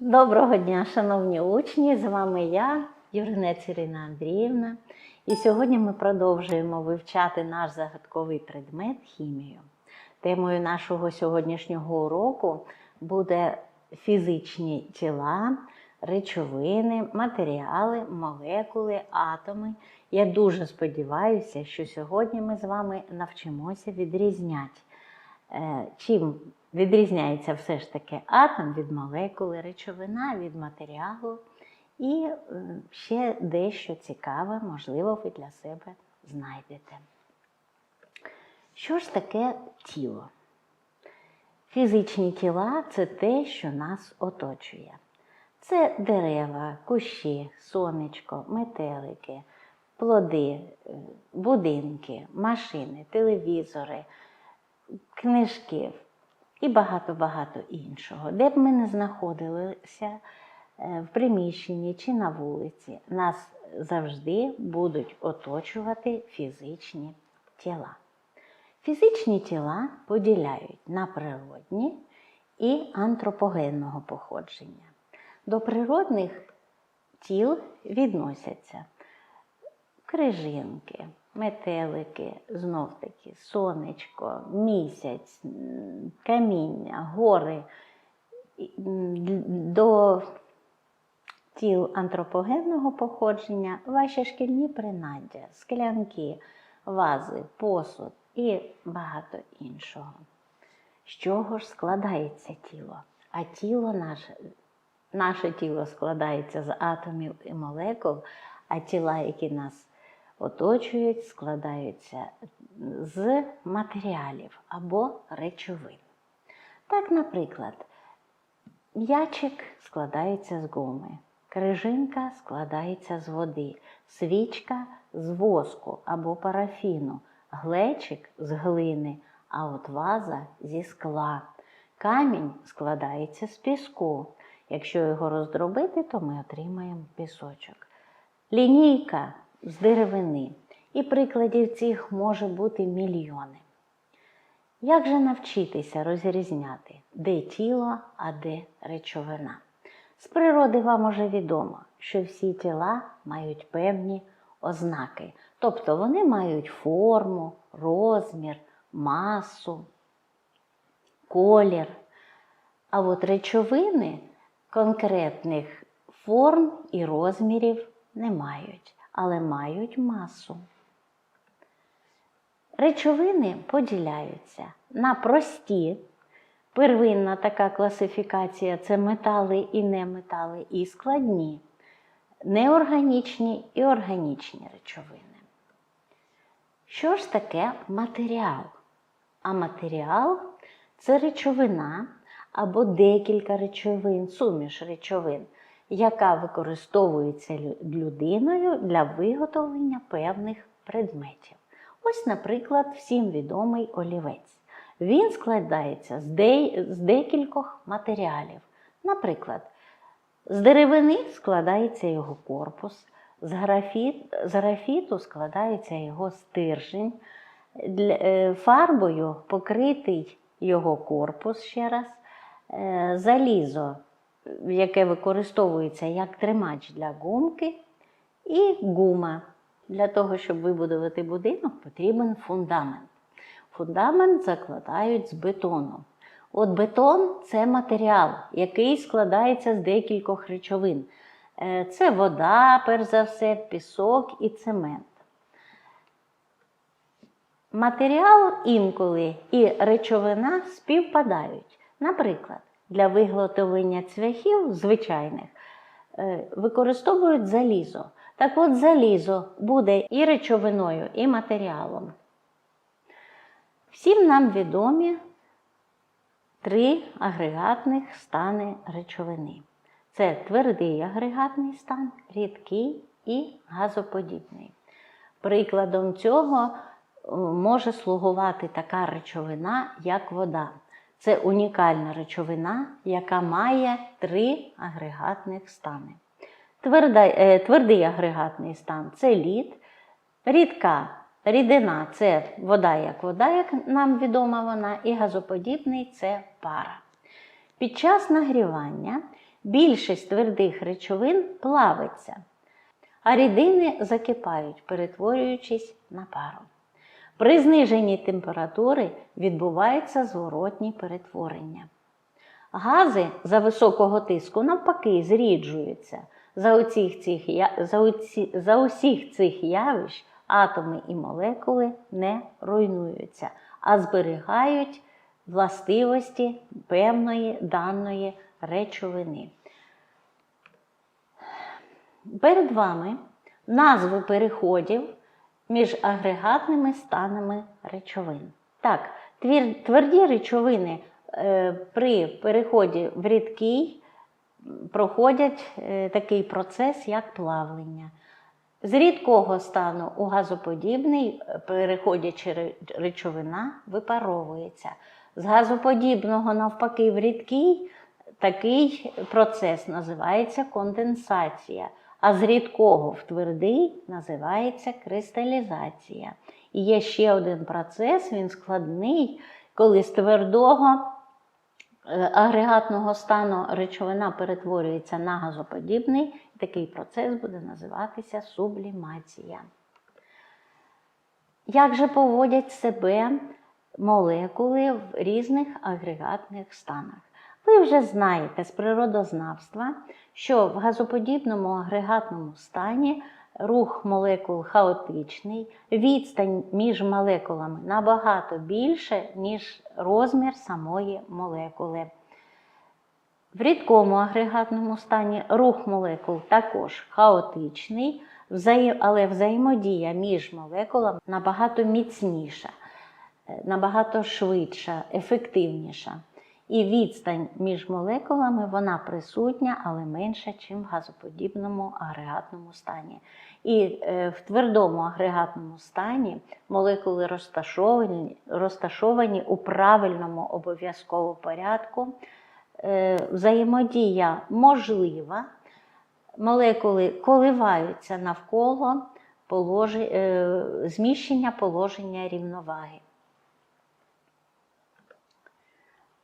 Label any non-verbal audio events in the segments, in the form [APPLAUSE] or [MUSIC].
Доброго дня, шановні учні! З вами я, Юринець Ірина Андріївна. І сьогодні ми продовжуємо вивчати наш загадковий предмет хімію. Темою нашого сьогоднішнього уроку буде фізичні тіла, речовини, матеріали, молекули, атоми. Я дуже сподіваюся, що сьогодні ми з вами навчимося відрізняти, е, чим відрізняється все ж таки атом від молекули, речовина від матеріалу. І е, ще дещо цікаве, можливо, ви для себе знайдете. Що ж таке тіло? Фізичні тіла це те, що нас оточує. Це дерева, кущі, сонечко, метелики, плоди, е, будинки, машини, телевізори, книжки і багато-багато іншого. Де б ми не знаходилися е, в приміщенні чи на вулиці, нас завжди будуть оточувати фізичні тіла. Фізичні тіла поділяють на природні і антропогенного походження. До природних тіл відносяться крижинки, метелики, знов таки, сонечко, місяць, каміння, гори. До тіл антропогенного походження ваші шкільні принаддя, склянки, вази, посуд і багато іншого. З чого ж складається тіло? А тіло наше, наше тіло складається з атомів і молекул, а тіла, які нас оточують, складаються з матеріалів або речовин. Так, наприклад, М'ячик складається з гуми, крижинка складається з води, свічка з воску або парафіну, глечик з глини, а от ваза зі скла. Камінь складається з піску. Якщо його роздробити, то ми отримаємо пісочок. Лінійка з деревини. І прикладів цих може бути мільйони. Як же навчитися розрізняти, де тіло, а де речовина? З природи вам уже відомо, що всі тіла мають певні ознаки, тобто вони мають форму, розмір, масу, колір. А от речовини конкретних форм і розмірів не мають, але мають масу. Речовини поділяються на прості. Первинна така класифікація це метали і неметали, і складні, неорганічні і органічні речовини. Що ж таке матеріал? А матеріал це речовина або декілька речовин, суміш речовин, яка використовується людиною для виготовлення певних предметів. Ось, наприклад, всім відомий олівець. Він складається з, де... з декількох матеріалів. Наприклад, з деревини складається його корпус, з, графіт... з графіту складається його стержень, Для... е, фарбою покритий його корпус ще раз, Е, залізо, яке використовується як тримач для гумки, і гума. Для того, щоб вибудувати будинок, потрібен фундамент. Фундамент закладають з бетону. От бетон це матеріал, який складається з декількох речовин. Е, Це вода, перш за все, пісок і цемент. Матеріал інколи і речовина співпадають. Наприклад, для виготовлення цвяхів звичайних е, використовують залізо. Так от залізо буде і речовиною, і матеріалом. Всім нам відомі три агрегатних стани речовини. Це твердий агрегатний стан, рідкий і газоподібний. Прикладом цього е, може слугувати така речовина, як вода. Це унікальна речовина, яка має три агрегатних стани. Е, твердий агрегатний стан це лід, рідка рідина це вода як вода, як нам відома вона, і газоподібний це пара. Під час нагрівання більшість твердих речовин плавиться, а рідини закипають, перетворюючись на пару. При зниженні температури відбуваються зворотні перетворення. Гази за високого тиску навпаки зріджуються. За, усіх цих, за, оці- за усіх цих явищ атоми і молекули не руйнуються, а зберігають властивості певної даної речовини. Перед вами назви переходів між агрегатними станами речовин. Так, тверді речовини е, при переході в рідкий проходять е, такий процес, як плавлення. З рідкого стану у газоподібний, е, переходячи речовина, випаровується. З газоподібного, навпаки, в рідкий такий процес називається конденсація, а з рідкого в твердий називається кристалізація. І є ще один процес, він складний, коли з твердого е, агрегатного стану речовина перетворюється на газоподібний, такий процес буде називатися сублімація. Як же поводять себе молекули в різних агрегатних станах? Ви вже знаєте з природознавства, що в газоподібному агрегатному стані рух молекул хаотичний, відстань між молекулами набагато більше, ніж розмір самої молекули. В рідкому агрегатному стані рух молекул також хаотичний, але взаємодія між молекулами набагато міцніша, е, набагато швидша, ефективніша. І відстань між молекулами вона присутня, але менша, ніж в газоподібному агрегатному стані. І е, в твердому агрегатному стані молекули розташовані, розташовані у правильному обов'язковому порядку. Е, взаємодія можлива, молекули коливаються навколо е, зміщення положення рівноваги.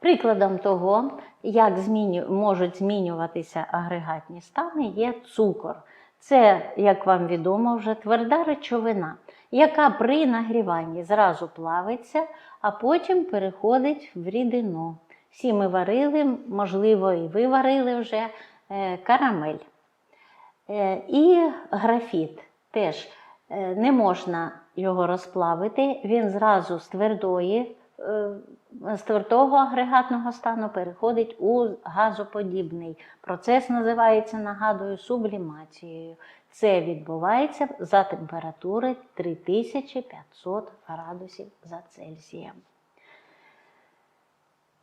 Прикладом того, як зміню, можуть змінюватися агрегатні стани, є цукор. Це, як вам відомо, вже тверда речовина, яка при нагріванні зразу плавиться, а потім переходить в рідину. Всі ми варили, можливо, і ви варили вже е, карамель. Е, І графіт теж е, не можна його розплавити, він зразу з твердої, з твердого агрегатного стану переходить у газоподібний. Процес називається, нагадую, сублімацією. Це відбувається за температури 3500 градусів за Цельсієм.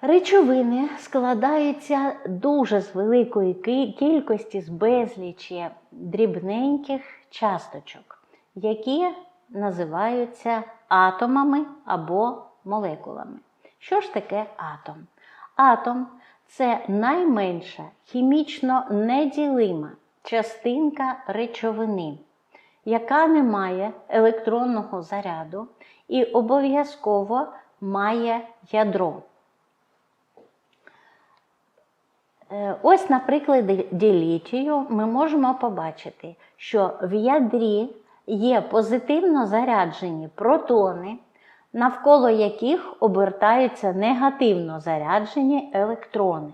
Речовини складаються дуже з великої кількості з безлічі дрібненьких часточок, які називаються атомами або молекулами. Що ж таке атом? Атом це найменша хімічно неділима частинка речовини, яка не має електронного заряду і обов'язково має ядро. Е, Ось, на прикладі літію ми можемо побачити, що в ядрі є позитивно заряджені протони, навколо яких обертаються негативно заряджені електрони.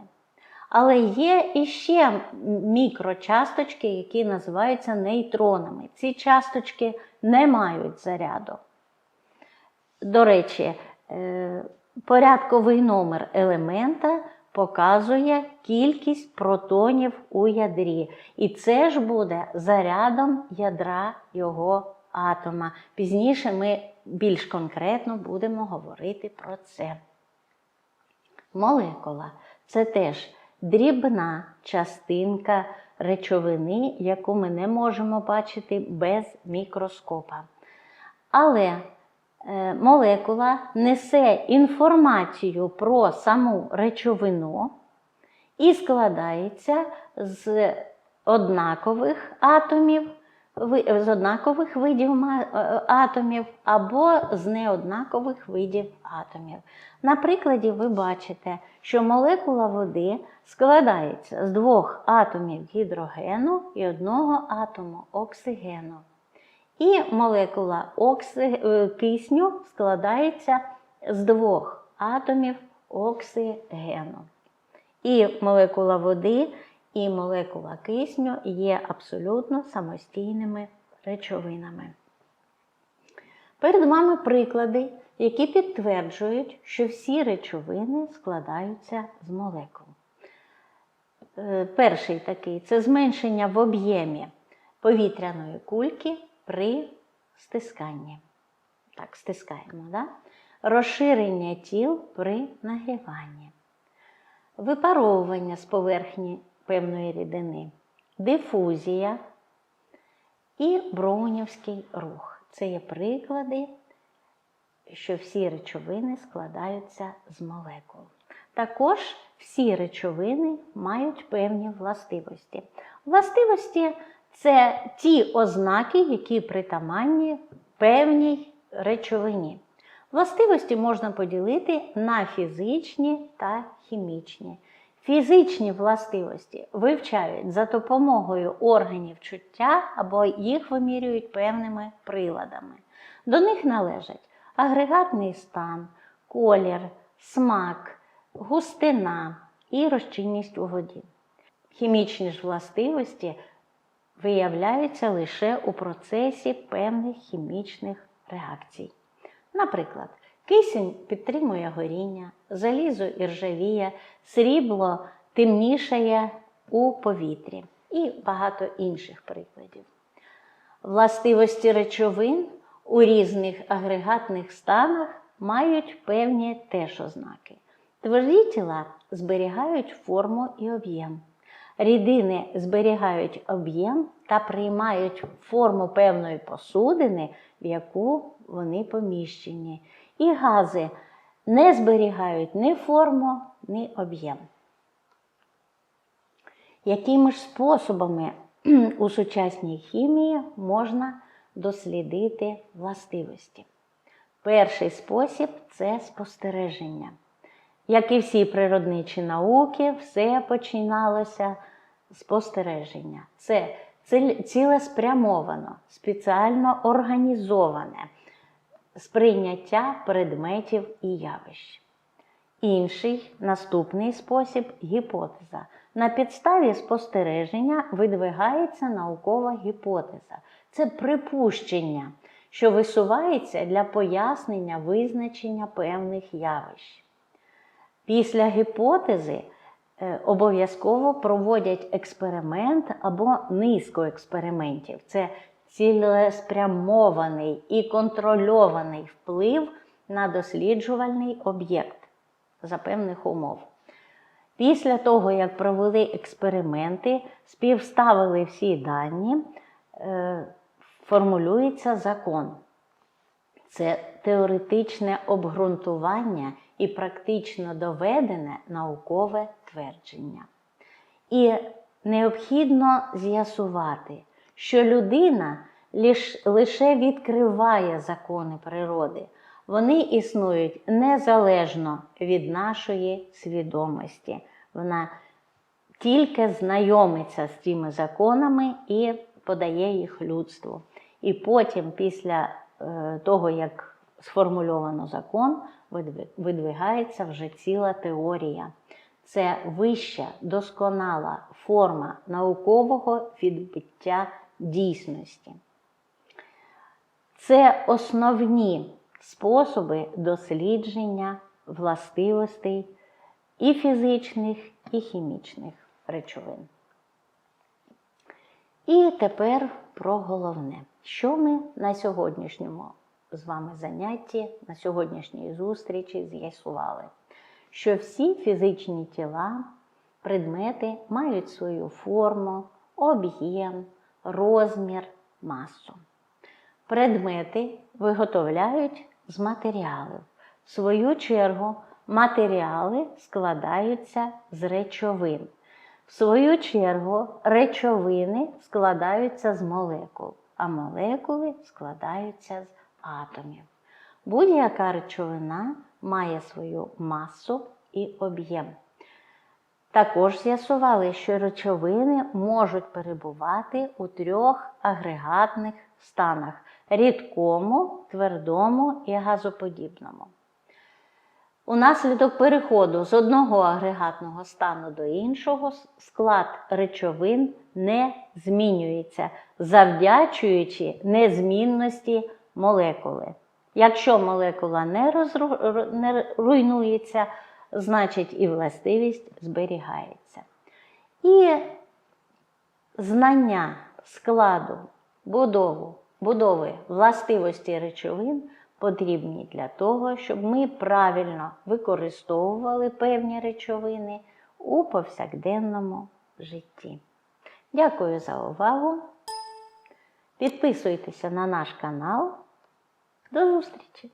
Але є іще мікрочасточки, які називаються нейтронами. Ці часточки не мають заряду. До речі, е, порядковий номер елемента показує кількість протонів у ядрі. І це ж буде зарядом ядра його атома. Пізніше ми більш конкретно будемо говорити про це. Молекула це теж дрібна частинка речовини, яку ми не можемо бачити без мікроскопа. Але е, молекула несе інформацію про саму речовину і складається з однакових атомів з однакових видів е, атомів або з неоднакових видів атомів. На прикладі ви бачите, що молекула води складається з двох атомів гідрогену і одного атому оксигену. І молекула е, кисню складається з двох атомів оксигену. І молекула води, і молекула кисню є абсолютно самостійними речовинами. Перед вами приклади, які підтверджують, що всі речовини складаються з молекул. Е, Перший такий це зменшення в об'ємі повітряної кульки при стисканні. Так, стискаємо, да? розширення тіл при нагріванні, випаровування з поверхні певної рідини, дифузія і броунівський рух. Це є приклади, що всі речовини складаються з молекул. Також всі речовини мають певні властивості. Властивості це ті ознаки, які притаманні певній речовині. Властивості можна поділити на фізичні та хімічні. Фізичні властивості вивчають за допомогою органів чуття або їх вимірюють певними приладами. До них належать агрегатний стан, колір, смак, густина і розчинність у воді. Хімічні ж властивості виявляються лише у процесі певних хімічних реакцій. Наприклад, кисень підтримує горіння, залізо іржавіє, срібло темнішає у повітрі і багато інших прикладів. Властивості речовин у різних агрегатних станах мають певні теж ознаки. Тверді тіла зберігають форму і об'єм. Рідини зберігають об'єм та приймають форму певної посудини, в яку вони поміщені. І гази не зберігають ні форму, ні об'єм. Якими ж способами [CLEARS THROAT] у сучасній хімії можна дослідити властивості? Перший спосіб це спостереження. Як і всі природничі науки, все починалося спостереження. Це цілеспрямовано, спеціально організоване сприйняття предметів і явищ. Інший наступний спосіб гіпотеза. На підставі спостереження видвигається наукова гіпотеза. Це припущення, що висувається для пояснення визначення певних явищ. Після гіпотези е, обов'язково проводять експеримент або низку експериментів. Це цілеспрямований і контрольований вплив на досліджувальний об'єкт за певних умов. Після того, як провели експерименти, співставили всі дані, е, формулюється закон. Це теоретичне обґрунтування і практично доведене наукове твердження. І необхідно з'ясувати, що людина лише відкриває закони природи. Вони існують незалежно від нашої свідомості. Вона тільки знайомиться з цими законами і подає їх людству. І потім, після е, того, як сформульовано закон, видвигається вже ціла теорія. Це вища, досконала форма наукового відбиття дійсності. Це основні способи дослідження властивостей і фізичних, і хімічних речовин. І тепер про головне, що ми на сьогоднішньому з вами занятті, на сьогоднішній зустрічі з'ясували, що всі фізичні тіла, предмети мають свою форму, об'єм, розмір, масу. Предмети виготовляють з матеріалів. В свою чергу, матеріали складаються з речовин. В свою чергу, речовини складаються з молекул, а молекули складаються з атомів. Будь-яка речовина має свою масу і об'єм. Також з'ясували, що речовини можуть перебувати у трьох агрегатних станах рідкому, твердому і газоподібному. Унаслідок переходу з одного агрегатного стану до іншого склад речовин не змінюється, завдячуючи незмінності молекули. Якщо молекула не, розру... не руйнується, значить і властивість зберігається. І знання складу, будову, будови властивості речовин потрібні для того, щоб ми правильно використовували певні речовини у повсякденному житті. Дякую за увагу. Підписуйтеся на наш канал. До зустрічі!